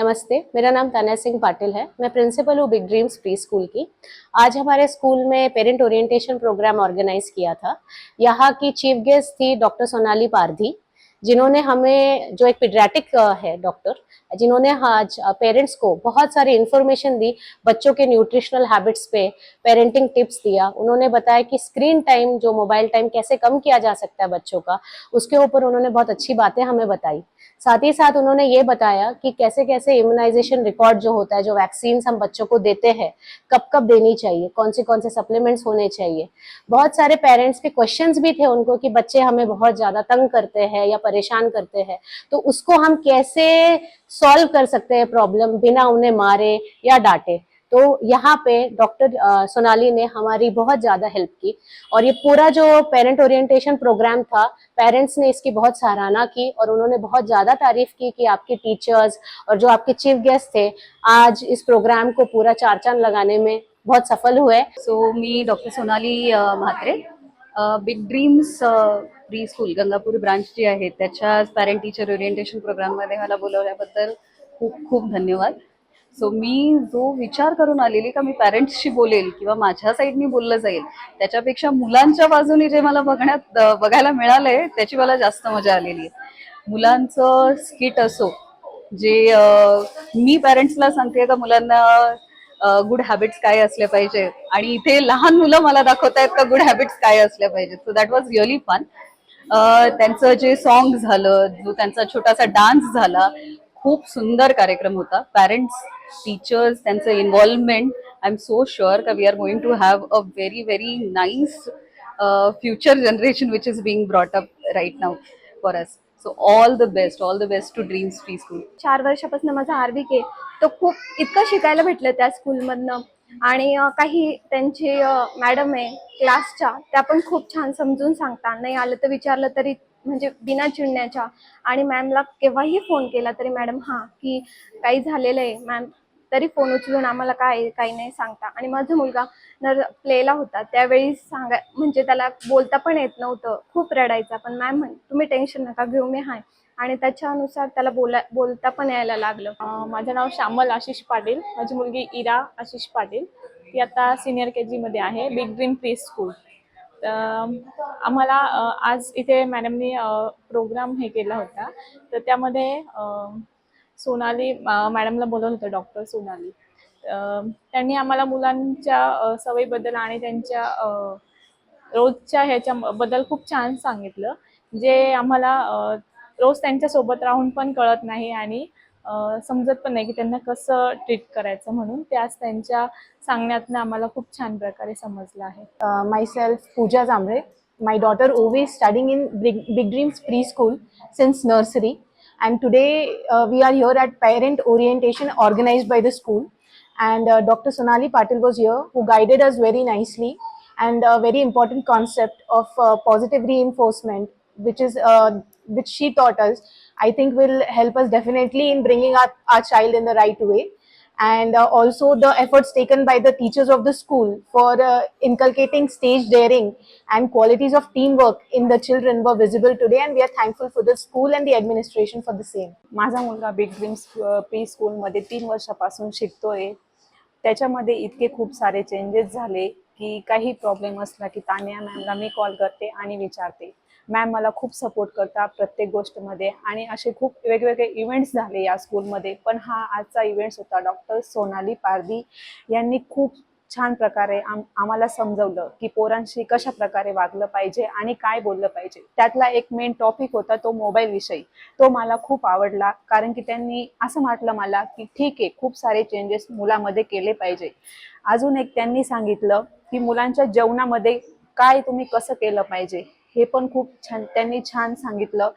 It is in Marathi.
नमस्ते, मेरा नाम तना सिंह पाटिल है। मैं प्रिंसिपल हूँ बिग ड्रीम्स प्री स्कूल की। आज हमारे स्कूल में पेरेंट ओरिएंटेशन प्रोग्राम ऑर्गेनाइज किया था। यहाँ की चीफ गेस्ट थी डॉक्टर सोनाली पारधी। जिन्होंने हमें, जो एक पीडियाट्रिक है डॉक्टर जिन्होंने आज पेरेंट्स को बहुत सारी इन्फॉर्मेशन दी बच्चों के न्यूट्रिशनल हैबिट्स पे पेरेंटिंग टिप्स दिया। उन्होंने बताया कि स्क्रीन टाइम जो मोबाइल टाइम कैसे कम किया जा सकता है बच्चों का, उसके ऊपर उन्होंने बहुत अच्छी बातें हमें बताई। साथ ही साथ उन्होंने ये बताया कि कैसे कैसे इम्यूनाइजेशन रिकॉर्ड जो होता है, जो वैक्सीन हम बच्चों को देते हैं, कब कब देनी चाहिए, कौन से कौन से सप्लीमेंट्स होने चाहिए। बहुत सारे पेरेंट्स के क्वेश्चंस भी थे उनको कि बच्चे हमें बहुत ज़्यादा तंग करते हैं या परेशान करते हैं तो उसको हम कैसे सॉल्व कर सकते हैं प्रॉब्लम बिना उन्हें मारे या डांटे? तो यहाँ पे डॉक्टर सोनाली ने हमारी बहुत ज़्यादा हेल्प की और ये पूरा जो पेरेंट ओरिएंटेशन प्रोग्राम था पेरेंट्स ने इसकी बहुत सराहना की और उन्होंने बहुत ज़्यादा तारीफ़ की कि आपके टीचर्स और जो आपके चीफ गेस्ट थे, आज इस प्रोग्राम को पूरा चार चाँद लगाने में बहुत सफल हुए। सो मी doctor Sonali Mhatre. Big dreams pre school Gangapur branch जी आहे त्याच्या पॅरेंट टीचर ओरिएंटेशन प्रोग्राममध्ये मला बोलवल्याबद्दल खूप खूप धन्यवाद. सो मी जो विचार करून आलेली का मी पॅरेंट्सशी बोलेल किंवा माझ्या साईडनी बोललं जाईल त्याच्यापेक्षा मुलांच्या बाजूने जे मला बघण्यात बघायला मिळालंय त्याची मला जास्त मजा आलेली आहे. मुलांचं स्किट असो जे मी पॅरेंट्सला सांगते का मुलांना गुड हॅबिट्स काय असल्या पाहिजे? आणि इथे लहान मुलं मला दाखवतायत का गुड हॅबिट्स काय असल्या पाहिजेत so that was really fun त्यांचं जे सॉन्ग झालं जो त्यांचा छोटासा डान्स झाला खूप सुंदर कार्यक्रम होता. पॅरेंट्स टीचर्स त्यांचं involvement I am so sure का we are going to have a very very nice future generation which is being brought up right now for us so all the best all the best to dreams pre school चार वर्षापासून माझा आरबीक आहे तो खूप इतकं शिकायला भेटलं त्या स्कूलमधनं. आणि काही त्यांचे मॅडम आहे क्लासच्या त्या पण खूप छान समजून सांगता. नाही आलं तर विचारलं तरी म्हणजे बिना चिडण्याच्या. आणि मॅमला केव्हाही फोन केला तरी मॅडम हां की काही झालेलं आहे मॅम. तरी फोन उचलून आम्हाला काय काही नाही सांगता. आणि माझा मुलगा नर प्लेला होता. त्यावेळी सांगा म्हणजे त्याला बोलता पण येत नव्हतं. खूप रडायचा. पण मॅम म्हण तुम्ही टेन्शन नका घेऊ मी हाय. आणि त्याच्यानुसार त्याला बोला बोलता पण यायला लागलं. माझं नाव श्यामल आशिष पाटील. माझी मुलगी इरा आशिष पाटील. ती आता सिनियर के जीमध्ये आहे बिग ड्रीम प्री स्कूल तर आम्हाला आज इथे मॅडमनी प्रोग्राम हे केला होता. तर त्यामध्ये सोनाली मॅडमला बोलवलं होतं डॉक्टर सोनाली. त्यांनी आम्हाला मुलांच्या सवयीबद्दल आणि त्यांच्या रोजच्या रोजच्या ह्याच्याबद्दल खूप छान सांगितलं. जे आम्हाला रोज त्यांच्यासोबत राहून पण कळत नाही आणि समजत पण नाही की त्यांना कसं ट्रीट करायचं म्हणून. ते आज त्यांच्या सांगण्यातनं आम्हाला खूप छान प्रकारे समजलं आहे. Myself Pooja Jambhale. My daughter Ovi is in big big dreams pre school since nursery And today uh, we are here at parent orientation organized by the school. And uh, Dr. Sonali Patil was here who guided us very nicely. And a very important concept of uh, positive reinforcement, which is uh, which she taught us, I think will help us definitely in bringing our, our child in the right way and uh, also the efforts taken by the teachers of the school for uh, inculcating stage daring and qualities of teamwork in the children were visible today and we are thankful for the school and the administration for the same माझा मुलगा बिग ड्रीम्स प्री स्कूलमध्ये तीन वर्षापासून शिकतोय त्याच्यामध्ये इतके खूप सारे चेंजेस झाले की काही प्रॉब्लेम असला की तान्या मॅमला मी कॉल करते आणि विचारते मॅम मला खूप सपोर्ट करता प्रत्येक गोष्टमध्ये. आणि असे खूप वेगवेगळे इव्हेंट्स झाले या स्कूलमध्ये पण हा आजचा इव्हेंट्स होता डॉक्टर सोनाली पारदी यांनी खूप छान प्रकारे आम आम्हाला समजवलं की पोरांशी कशा प्रकारे वागलं पाहिजे आणि काय बोललं पाहिजे. त्यातला एक मेन टॉपिक होता तो मोबाईल विषयी. तो मला खूप आवडला. कारण की त्यांनी असं म्हटलं मला की ठीक आहे खूप सारे चेंजेस मुलामध्ये केले पाहिजे. अजून एक त्यांनी सांगितलं की मुलांच्या जेवणामध्ये काय तुम्ही कसं केलं पाहिजे? हे पण खूप छान त्यांनी छान सांगितलं.